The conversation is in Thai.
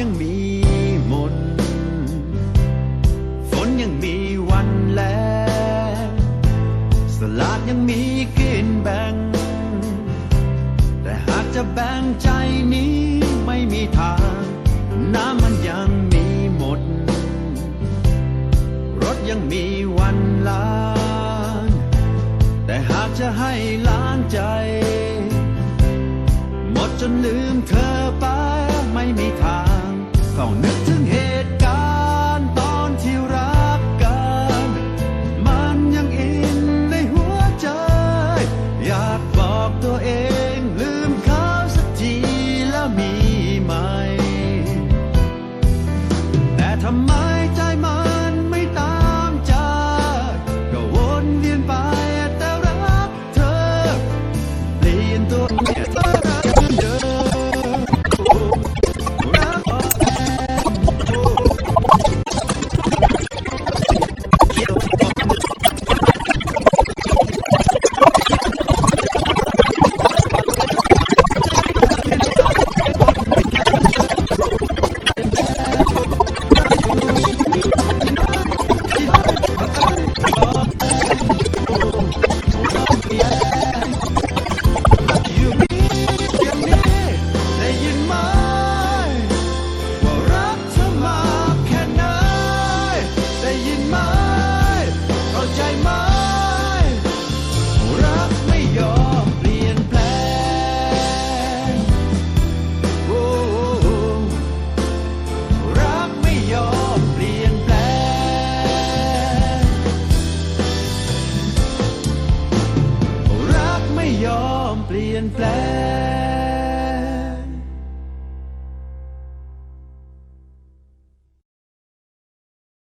ยังมีมน ฝนยังมีวันแลสลากยังมีกินแบ่ง แต่หากจะแบ่งใจนี้ไม่มีทาง น้ำมันยังมีหมด รถยังมี ต้องนึกถึงเหตุการณ์ตอนที่รักกัน มันยังอินในหัวใจ อยากบอกตัวเองลืมเขาสักทีแล้วมีไหม แต่ทำไมใจมันไม่ตามใจ ก็วนเวียนไปแต่รักเธอเปลี่ยนตัวเอง ใจไหมรักไม่ยอมเปลี่ยนแปลงโอ้รักไม่ยอมเปลี่ยนแปลงรักไม่ยอมเปลี่ยนแปลง